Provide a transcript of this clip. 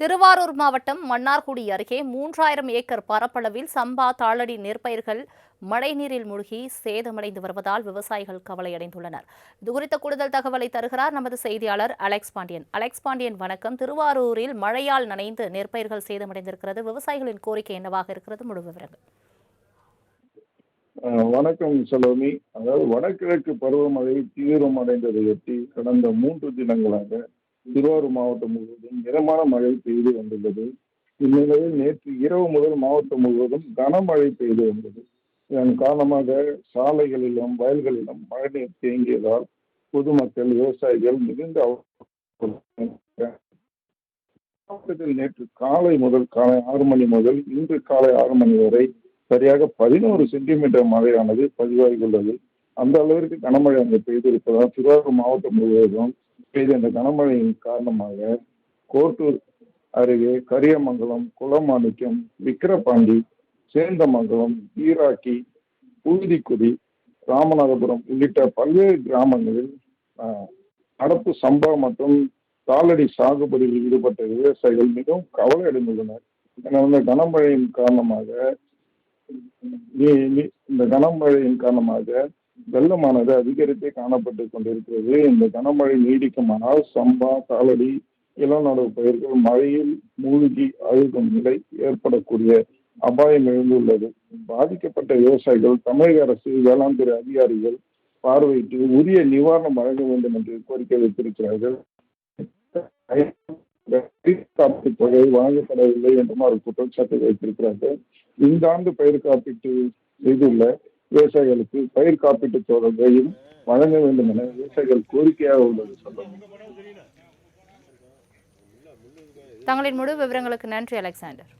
திருவாரூர் மாவட்டம் மன்னார்குடி அருகே மூன்றாயிரம் ஏக்கர் பரப்பளவில் சம்பா தாளடி நெற்பயிர்கள் மழைநீரில் மூழ்கி சேதமடைந்து வருவதால் விவசாயிகள் கவலையடைந்துள்ளனர். இதுகுறித்த கூடுதல் தகவலை தருகிறார் நமது செய்தியாளர் அலெக்ஸ் பாண்டியன். அலெக்ஸ் பாண்டியன் வணக்கம். திருவாரூரில் மழையால் நனைந்து நெற்பயிர்கள் சேதமடைந்திருக்கிறது. விவசாயிகளின் கோரிக்கை என்னவாக இருக்கிறது? முழு விவரங்கள். வணக்கம் செலோமி அதாவது வடகிழக்கு பருவமழை தீவிரமடைந்ததையொட்டி கடந்த மூன்று தினங்களாக திருவாரூர் மாவட்டம் முழுவதும் மிதமான மழை பெய்து வந்துள்ளது. இந்நிலையில் நேற்று இரவு முதல் மாவட்டம் முழுவதும் கனமழை பெய்து வந்தது. இதன் காரணமாக சாலைகளிலும் வயல்களிலும் மழைநீர் தேங்கியதால் பொதுமக்கள் விவசாயிகள் மிகுந்த மாவட்டத்தில் நேற்று காலை முதல் காலை ஆறு மணி முதல் இன்று காலை ஆறு மணி வரை சரியாக பதினோரு சென்டிமீட்டர் மழையானது பதிவாகியுள்ளது. அந்த அளவிற்கு கனமழை அங்கு பெய்திருப்பதால் திருவாரூர் மாவட்டம் முழுவதும் பெய்த இந்த கனமழையின் காரணமாக கோட்டூர் அருகே கரியமங்கலம் குளமாணிக்கம் விக்கிரபாண்டி சேந்தமங்கலம் ஈராக்கி புழுதிக்குடி ராமநாதபுரம் உள்ளிட்ட பல்வேறு கிராமங்களில் நடப்பு சம்பா மற்றும் காலடி சாகுபடியில் ஈடுபட்ட விவசாயிகள் மிகவும் கவலை அடைந்துள்ளனர். ஏன்னா கனமழையின் காரணமாக இந்த கனமழையின் காரணமாக வெள்ளமானது அதிகரித்தே காணப்பட்டு கொண்டிருக்கிறது. இந்த கனமழை நீடிக்குமானால் சம்பா தாளடி இளநடவு பயிர்கள் மழையில் மூழ்கி அழுகும் நிலை ஏற்படக்கூடிய அபாயம் எழுந்துள்ளது. பாதிக்கப்பட்ட விவசாயிகள் தமிழக அரசு வேளாண் துறை அதிகாரிகள் பார்வையிட்டு உரிய நிவாரணம் வழங்க வேண்டும் என்று கோரிக்கை வைத்திருக்கிறார்கள். காப்பீட்டு தொகை வழங்கப்படவில்லை என்றும் அவர் குற்றச்சாட்டு வைத்திருக்கிறார்கள். இந்த ஆண்டு பயிர் காப்பீட்டு செய்துள்ள விவசாயிகளுக்கு பயிர் காப்பீட்டு தொகையும் வழங்க வேண்டும் என விவசாயிகள் கோரிக்கையாக உள்ளது. சொல்லணும் தங்களின் முழு விவரங்களுக்கு நன்றி அலெக்சாண்டர்.